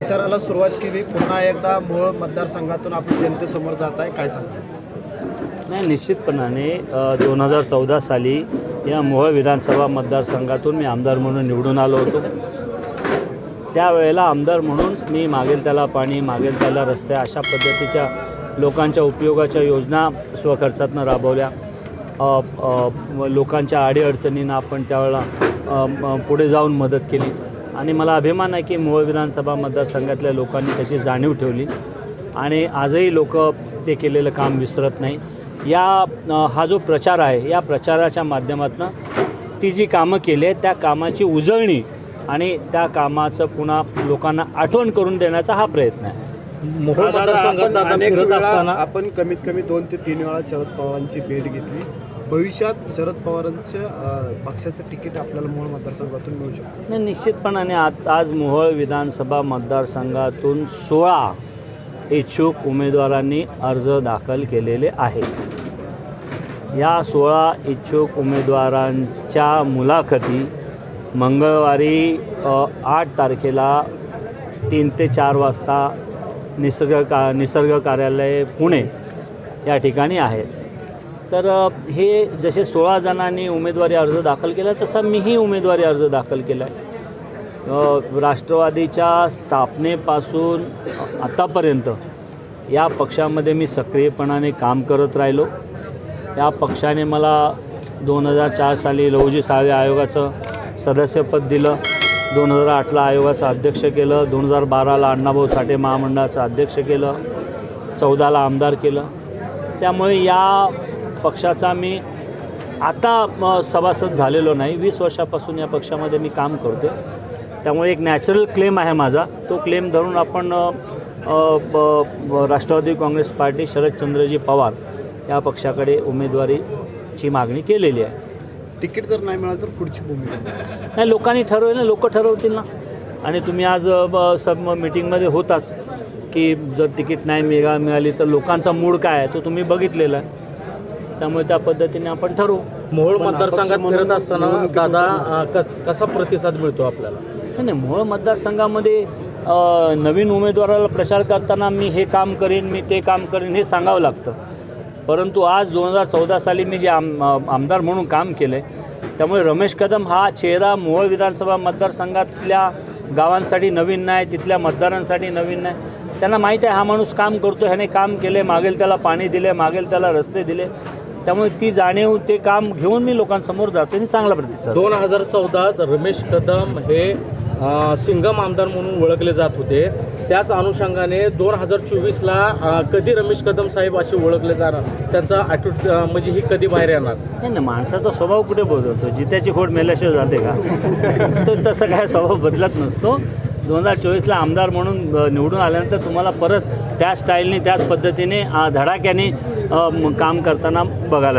प्रचाराला सुरुवात केली पुन्हा एकदा मूळ मतदारसंघातून आपण जनतेसमोर जात आहे. काय सांगा नाही निश्चितपणाने दोन हजार चौदा साली या मोह विधानसभा मतदारसंघातून मी आमदार म्हणून निवडून आलो होतो. त्यावेळेला आमदार म्हणून मी मागेल त्याला पाणी मागेल त्याला रस्ते अशा पद्धतीच्या लोकांच्या उपयोगाच्या योजना स्वखर्चातनं राबवल्या. लोकांच्या अडीअडचणींना आपण त्यावेळेला पुढे जाऊन मदत केली. आणि मला अभिमान आहे की मोहोळ विधानसभा मतदारसंघातल्या लोकांनी त्याची जाणीव ठेवली. आणि आजही लोक ते केलेलं काम विसरत नाही. या हा जो प्रचार आहे या प्रचाराच्या माध्यमातून ती जी कामं केली आहेत त्या कामाची उजळणी आणि त्या कामाचं पुन्हा लोकांना आठवण करून देण्याचा हा प्रयत्न आहे. मोहोळ मतदारसंघात आपण कमीत कमी दोन ते तीन वेळा शरद पवारांची भेट घेतली. भविष्यात शरद पवारांचं पक्षाचं तिकीट आपल्याला मोहोळ मतदारसंघातून मिळू शकतं. नाही निश्चितपणाने आज आज मोहोळ विधानसभा मतदारसंघातून सोळा इच्छुक उमेदवारांनी अर्ज दाखल केलेले आहेत. या सोळा इच्छुक उमेदवारांच्या मुलाखती मंगळवारी आठ तारखेला तीन ते चार वाजता निसर्ग का निसर्ग कार्यालय पुणे या ठिकाणी आहेत. तर हे जसे सोळा जणांनी उमेदवारी अर्ज दाखल केला तसा मीही उमेदवारी अर्ज दाखल केला आहे. राष्ट्रवादीच्या स्थापनेपासून आतापर्यंत या पक्षामध्ये मी सक्रियपणाने काम करत राहिलो. या पक्षाने मला दोन हजार चार साली लहुजी साळवे आयोगाचं सदस्यपद दिलं दोन हजार आठला आयोगाचं अध्यक्ष केलं दोन हजार बाराला अण्णाभाऊ साठे महामंडळाचं अध्यक्ष केलं चौदाला आमदार केलं. त्यामुळे या पक्षाचा मी आता सभासद झालेलो नाही. वीस वर्षापासून या पक्षामध्ये मी काम करतो त्यामुळे एक नॅचरल क्लेम आहे माझा. तो क्लेम धरून आपण राष्ट्रवादी काँग्रेस पार्टी शरदचंद्रजी पवार या पक्षाकडे उमेदवारीची मागणी केलेली आहे. तिकीट जर नाही मिळालं तर पुढची भूमिका नाही लोकांनी ठरवलं ना लोक ठरवतील ना. आणि तुम्ही आज सब मिटिंगमध्ये होताच की जर तिकीट नाही मिळा मिळाली तर लोकांचा मूड काय आहे? तो तुम्ही बघितलेला आहे. त्यामुळे त्या पद्धतीने आपण ठरवू. मोहोळ मतदारसंघात फिरत असताना दादा कस- कसा प्रतिसाद मिळतो आपल्याला? नाही नाही मोहोळ मतदारसंघामध्ये नवीन उमेदवाराला प्रचार करताना मी हे काम करीन मी ते काम करीन हे सांगावं लागतं. परंतु आज दोन हजार चौदा साली मी जे आम आमदार म्हणून काम केलं आहे त्यामुळे रमेश कदम हा चेहरा मोहोळ विधानसभा मतदारसंघातल्या गावांसाठी नवीन नाही तिथल्या मतदारांसाठी नवीन नाही. त्यांना माहीत आहे हा माणूस काम करतो ह्याने काम केले मागेल त्याला पाणी दिले मागेल त्याला रस्ते दिले. त्यामुळे ती जाणीव ते काम घेऊन मी लोकांसमोर जातो आणि चांगला प्रतिसाद दोन हजार चौदात रमेश कदम हे सिंगम आमदार म्हणून ओळखले जात होते. त्याच अनुषंगाने दोन हजार चोवीसला कधी रमेश कदम साहेब असे ओळखले जाणार? त्यांचा ॲटिट्यूड म्हणजे ही कधी बाहेर येणार? नाही नाही माणसाचा स्वभाव कुठे बदलतो? जित्याची खोड मेल्याशिवाय जाते का? तर तसं काय स्वभाव बदलत नसतो. दोन हजार चोवीसला आमदार म्हणून निवडून आल्यानंतर तुम्हाला परत त्या स्टाईलने त्याच पद्धतीने धडाक्याने काम करताना बघायला मिळेल